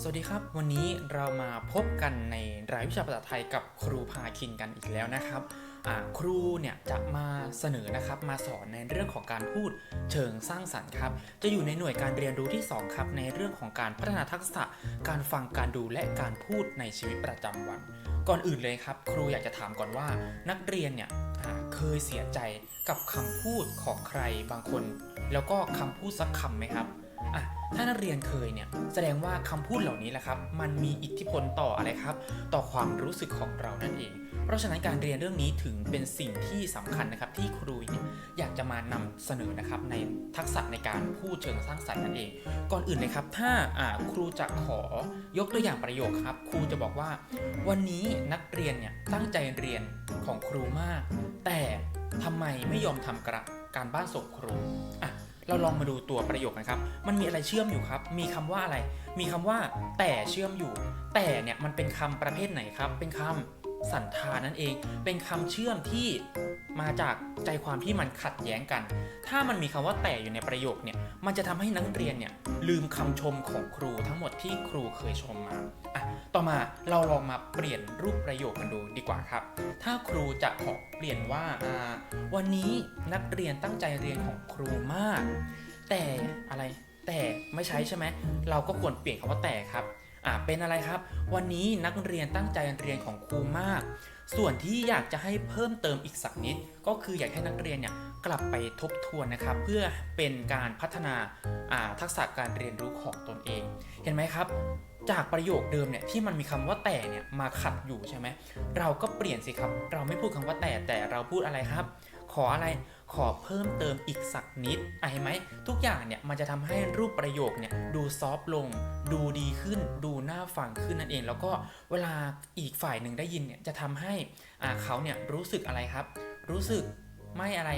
สวัสดีครับ วันนี้เรามาพบกันในรายวิชาภาษาไทยกับครูพาคินกันอีกแล้วนะครับครูเนี่ยจะมาเสนอนะครับมาสอนในเรื่องของการพูดเชิงสร้างสรรค์ครับ จะอยู่ในหน่วยการเรียนรู้ที่ 2 ครับ ในเรื่องของการพัฒนาทักษะ การฟังการดูและการพูดในชีวิตประจำวัน ก่อนอื่นเลยครับ ครูอยากจะถามก่อนว่า นักเรียนเนี่ยเคยเสียใจกับคำพูดของใครบางคน แล้วก็คำพูดสักคำไหมครับ อะถ้านักเรียนเคยเนี่ยแสดงว่าคำพูดเหล่านี้แหละครับ มันมีอิทธิพลต่ออะไรครับ ต่อความรู้สึกของเรานั่นเอง เพราะฉะนั้นการเรียนเรื่องนี้ถึงเป็นสิ่งที่สำคัญนะครับ ที่ครูเนี่ยอยากจะมานำเสนอนะครับในทักษะในการพูดเชิงสร้างสรรค์นั่นเอง ก่อนอื่นเลยครับ ถ้าครูจะขอยกตัวอย่างประโยคครับ ครูจะบอกว่า วันนี้นักเรียนเนี่ยตั้งใจเรียนของครูมาก แต่ทำไมไม่ยอมทำกระการบ้านส่งครูอะ เราลองมาดูตัวประโยคนะครับ มันมีอะไรเชื่อมอยู่ครับ มีคำว่าอะไร มีคำว่าแต่เชื่อมอยู่ แต่เนี่ยมันเป็นคำประเภทไหนครับ เป็นคำ สันธานั่นเอง เป็นคำเชื่อมที่มาจากใจความที่มันขัดแย้งกัน ถ้ามันมีคำว่าแต่อยู่ในประโยคเนี่ย มันจะทำให้นักเรียนเนี่ยลืมคำชมของครูทั้งหมดที่ครูเคยชมมาอะต่อมาเราลองมาเปลี่ยนรูปประโยคกันดูดีกว่าครับ ถ้าครูจะขอเปลี่ยนว่าวันนี้นักเรียนตั้งใจเรียนของครูมาก แต่อะไรแต่ไม่ใช้ใช่ไหม เราก็ควรเปลี่ยนคำว่าแต่ครับ อ่าเป็นอะไรครับ วันนี้นักเรียนตั้งใจเรียนของครูมาก ส่วนที่อยากจะให้เพิ่มเติมอีกสักนิด ก็คืออยากให้นักเรียนเนี่ยกลับไปทบทวนนะครับ เพื่อเป็นการพัฒนาาทักษะการเรียนรู้ของตนเอง เห็นไหมครับ จากประโยคเดิมเนี่ยที่มันมีคำว่าแต่เนี่ยมาขัดอยู่ใช่ไหมเราก็เปลี่ยนสิครับ เราไม่พูดคำว่าแต่แต่เราพูดอะไรครับ ออะไรขอเพิ่มเติมอีกสักนิดอะเห็นไหม ทุกอย่างเนี่ยมันจะทำให้รูปประโยคเนี่ยดูซอฟต์ลง ดูดีขึ้น ดูน่าฟังขึ้นนั่นเอง แล้วก็เวลาอีกฝ่ายหนึ่งได้ยินเนี่ยจะทำให้เขาเนี่ยรู้สึกอะไรครับ รู้สึกไม่อะไร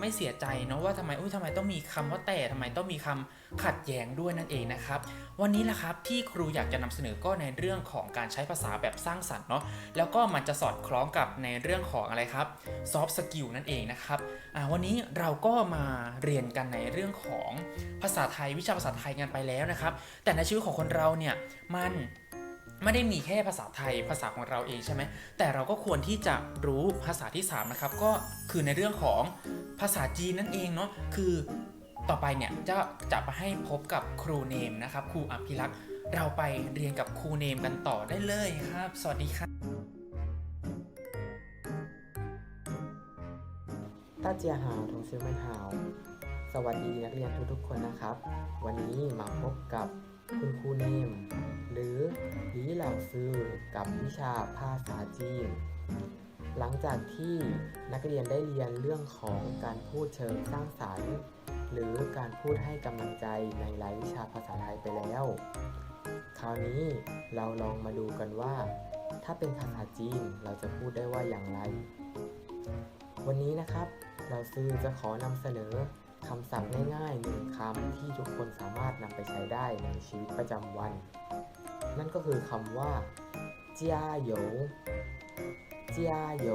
ไม่เสียใจเนาะว่าทำไมอุ้ยทำไมต้องมีคำว่าแต่ทำไมต้องมีคำขัดแย้งด้วยนั่นเองนะครับ วันนี้แหละครับที่ครูอยากจะนำเสนอก็ในเรื่องของการใช้ภาษาแบบสร้างสรรค์เนาะแล้วก็มันจะสอดคล้องกับในเรื่องของอะไรครับซอฟต์สกิลนั่นเองนะครับอ่าวันนี้เราก็มาเรียนกันในเรื่องของภาษาไทยวิชาภาษาไทยกันไปแล้วนะครับ แต่ในชีวิตของคนเราเนี่ยมัน ไม่ได้มีแค่ภาษาไทยภาษาของเราเองใช่ไหมแต่เราก็ควรที่จะรู้ภาษาที่สามนะครับ ก็คือในเรื่องของภาษาจีนนั่นเองเนาะคือต่อไปเนี่ยจะจะไปให้พบกับครูเนมนะครับครูอภิรักษ์เราไปเรียนกับครูเนมกันต่อได้เลยครับ สวัสดีครับต้าเจียหาวทงซื้อมันหาว สวัสดีนักเรียนทุกๆคนนะครับ วันนี้มาพบกับ คุณครูเนม หรือหลีเหล่าซื้อกับวิชาภาษาจีน หลังจากที่นักเรียนได้เรียนเรื่องของการพูดเชิงสร้างสรรค์ หรือการพูดให้กำลังใจในรายวิชาภาษาไทยไปแล้ว คราวนี้เราลองมาดูกันว่า ถ้าเป็นภาษาจีนเราจะพูดได้ว่าอย่างไร วันนี้นะครับ เราซื้อจะขอนำเสนอ คำศัพท์ง่ายๆหนึ่งคำที่ทุกคนสามารถนำไปใช้ได้ในชีวิตประจำวัน นั่นก็คือคำว่าเจียโยเจียโย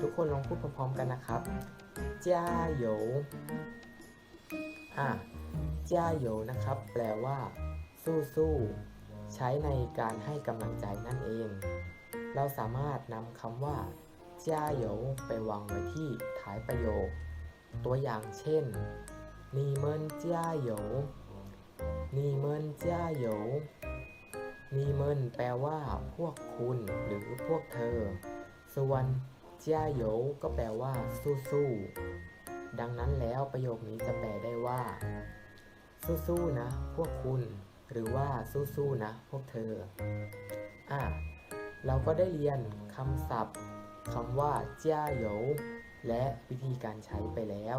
ทุกคนลองพูดพร้อมๆกันนะครับเจียโยอะเจียโยนะครับ แปลว่า สู้ๆใช้ในการให้กำลังใจนั่นเอง เราสามารถนำคำว่าเจ้าเหยวไปวางไว้ที่ท้ายประโยค ตัวอย่างเช่น你们加油你们加油你们แปลว่า พวกคุณหรือพวกเธอ ส่วนจ้าเหยวก็แปลว่า สู้ๆ ดังนั้นแล้วประโยคนี้จะแปลได้ว่า สู้ๆนะ พวกคุณ หรือว่าสู้ๆนะ พวกเธอ อ่ะ เราก็ได้เรียนคำศัพท์คำว่าเจ้าโย และวิธีการใช้ไปแล้ว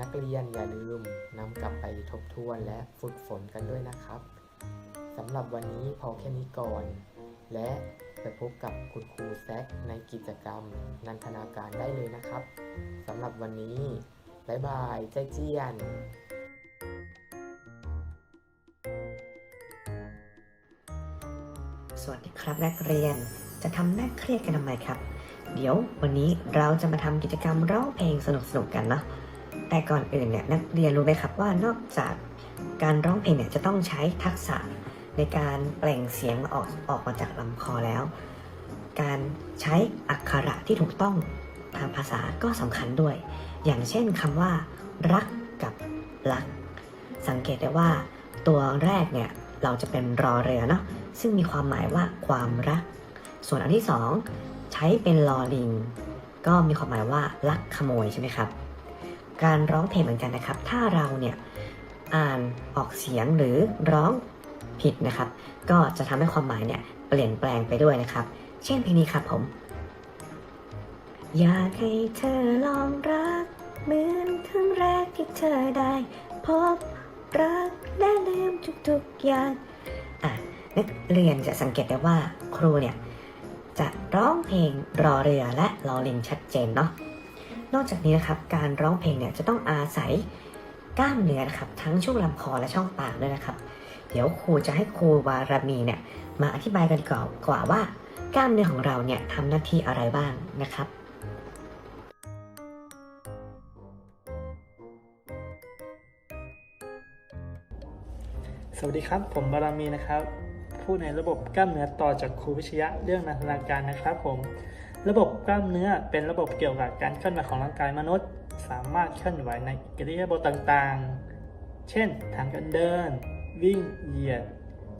นักเรียนอย่าลืมนำกลับไปทบทวนและฝึกฝนกันด้วยนะครับสำหรับวันนี้พอแค่นี้ก่อน และไปพบกับคุณครูแซกในกิจกรรม นันทนาการได้เลยนะครับสำหรับวันนี้บ๊ายบายใจเจียนสวัสดีครับนักเรียนจะทำหน้าเครียดกันทำไมครับ เดี๋ยววันนี้เราจะมาทำกิจกรรมร้องเพลงสนุกๆกันเนาะแต่ก่อนอื่นเนี่ยนักเรียนรู้ไหมครับว่านอกจากการร้องเพลงเนี่ยจะต้องใช้ทักษะในการเปล่งเสียงออกออกมาจากลำคอแล้ว การใช้อักขระที่ถูกต้องทางภาษาก็สำคัญด้วย อย่างเช่นคำว่า รักกับรัก สังเกตได้ว่า ตัวแรกเนี่ยเราจะเป็นรอเรือเนาะซึ่งมีความหมายว่าความรัก ส่วนอันที่สอง ใช้เป็นลอลิง ก็มีความหมายว่าลักขโมยใช่ไหมครับ การร้องเพลงเหมือนกันนะครับ ถ้าเราเนี่ยอ่านออกเสียงหรือร้องผิดนะครับ ก็จะทำให้ความหมายเนี่ยเปลี่ยนแปลงไปด้วยนะครับ เช่นเพลงนี้ครับผม อยากให้เธอลองรัก เหมือนครั้งแรกที่เธอได้ พบรักและลืมทุกๆอย่างอะนักเรียนจะสังเกตได้ว่าครูเนี่ย จะร้องเพลงรอเรือและรอลิงชัดเจนเนาะ นอกจากนี้นะครับการร้องเพลงเนี่ยจะต้องอาศัยกล้ามเนื้อนะครับทั้งช่วงลำคอและช่องปากด้วยนะครับ เดี๋ยวครูจะให้ครูวารามีเนี่ยมาอธิบายกันก่อนกว่าว่ากล้ามเนื้อของเราเนี่ยทำหน้าที่อะไรบ้างนะครับสวัสดีครับ ผมบารามีนะครับ ผู้ในระบบกล้ามเนื้อต่อจากครูวิชยะเรื่องนันทนาการนะครับผม ระบบกล้ามเนื้อเป็นระบบเกี่ยวกับการเคลื่อนไหวของร่างกายมนุษย์ สามารถเคลื่อนไหวในอิริยาบถต่างๆ เช่น ทางการเดิน วิ่ง เหยียด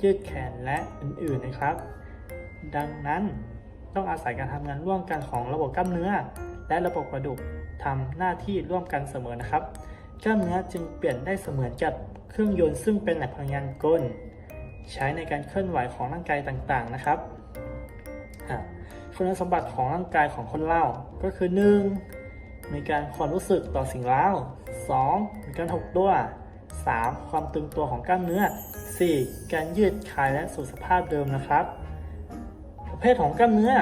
ยืดแขนและอื่นๆนะครับ ดังนั้นต้องอาศัยการทำงานร่วมกันของระบบกล้ามเนื้อ และระบบกระดูกทำหน้าที่ร่วมกันเสมอนะครับ กล้ามเนื้อจึงเปลี่ยนได้เสมือนกับเครื่องยนต์ซึ่งเป็นแหล่งพลังงานกล ใช้ในการเคลื่อนไหวของร่างกายต่างๆนะครับ คุณสมบัติของร่างกายของคนเราก็คือ 1. มีการความรู้สึกต่อสิ่งเร้า 2. มีการหดตัว 3. ความตึงตัวของกล้ามเนื้อ 4. การยืดคลายและสู่สภาพเดิมนะครับ ประเภทของกล้ามเนื้อ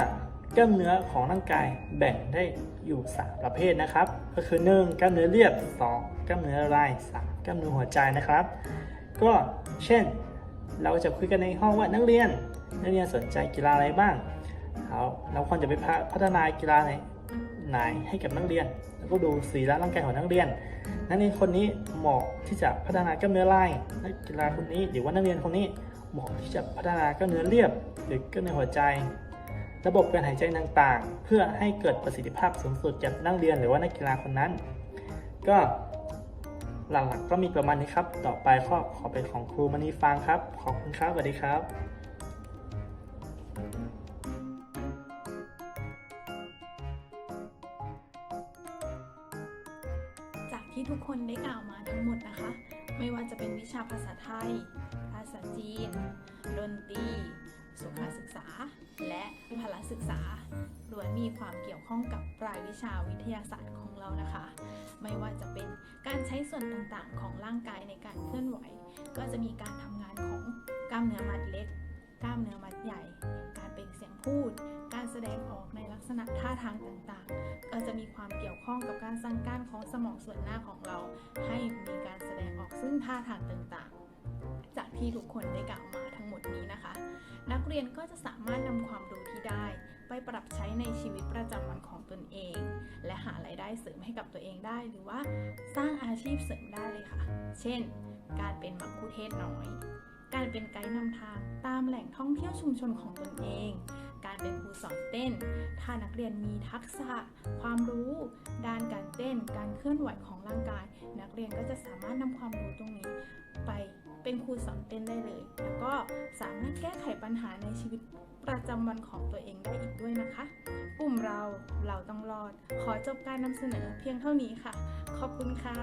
กล้ามเนื้อของร่างกายแบ่งได้อยู่ 3 ประเภทนะครับ ก็คือ 1. กล้ามเนื้อเรียบ 2. กล้ามเนื้อลาย 3. กล้ามเนื้อหัวใจนะครับ ก็เช่น เราจะคุยกันในห้องว่านักเรียน นักเรียนสนใจกีฬาอะไรบ้างเอาเราควรจะไปพัฒนากีฬาไหนไหนให้กับนักเรียน แล้วก็ดูสีและร่างกายของนักเรียน นักเรียนคนนี้เหมาะที่จะพัฒนากล้ามเนื้อลายนักกีฬาคนนี้หรือว่านักเรียนคนนี้เหมาะที่จะพัฒนากล้ามเนื้อเรียบ หรือกล้ามเนื้อหัวใจ ระบบการหายใจต่างๆ เพื่อให้เกิดประสิทธิภาพสูงสุดจากนักเรียนหรือว่านักกีฬาคนนั้น ก็ หลักๆก็มีประมาณนี้ครับ ต่อไปข้อขอเป็นของครูมณีฟางครับ ขอบคุณครับสวัสดีครับจากที่ทุกคนได้กล่าวมาทั้งหมดนะคะ ไม่ว่าจะเป็นวิชาภาษาไทย ภาษาจีน ดนตรี สุขศึกษา และพละศึกษาล้วนมีความเกี่ยวข้องกับรายวิชาวิทยาศาสตร์ของเรานะคะ ไม่ว่าจะเป็นการใช้ส่วนต่างๆ ของร่างกายในการเคลื่อนไหว ก็จะมีการทำงานของกล้ามเนื้อมัดเล็ก กล้ามเนื้อมัดใหญ่ การเปล่งเสียงพูด การแสดงออกในลักษณะท่าทางต่างๆ ก็จะมีความเกี่ยวข้องกับการสั่งการของสมองส่วนหน้าของเรา ให้มีการแสดงออกซึ่งท่าทางต่างๆ จากที่ทุกคนได้กล่าวมาทั้งหมดนี้นะคะ นักเรียนก็จะสามารถนำความรู้ที่ได้ ไปปรับใช้ในชีวิตประจำวันของตนเอง และหารายได้เสริมให้กับตัวเองได้ หรือว่าสร้างอาชีพเสริมได้เลยค่ะ เช่น การเป็นมักคุเทศก์น้อย การเป็นไกด์นำทางตามแหล่งท่องเที่ยวชุมชนของตนเอง การเป็นครูสอนเต้น ถ้านักเรียนมีทักษะ ความรู้ ด้านการเต้น การเคลื่อนไหวของร่างกาย นักเรียนก็จะสามารถนำความรู้ตรงนี้ไป เป็นครูสอนเต้นได้เลย แล้วก็สามารถแก้ไขปัญหาในชีวิตประจำวันของตัวเองได้อีกด้วยนะคะ กลุ่มเราเราต้องรอด ขอจบการนำเสนอเพียงเท่านี้ค่ะ ขอบคุณค่ะ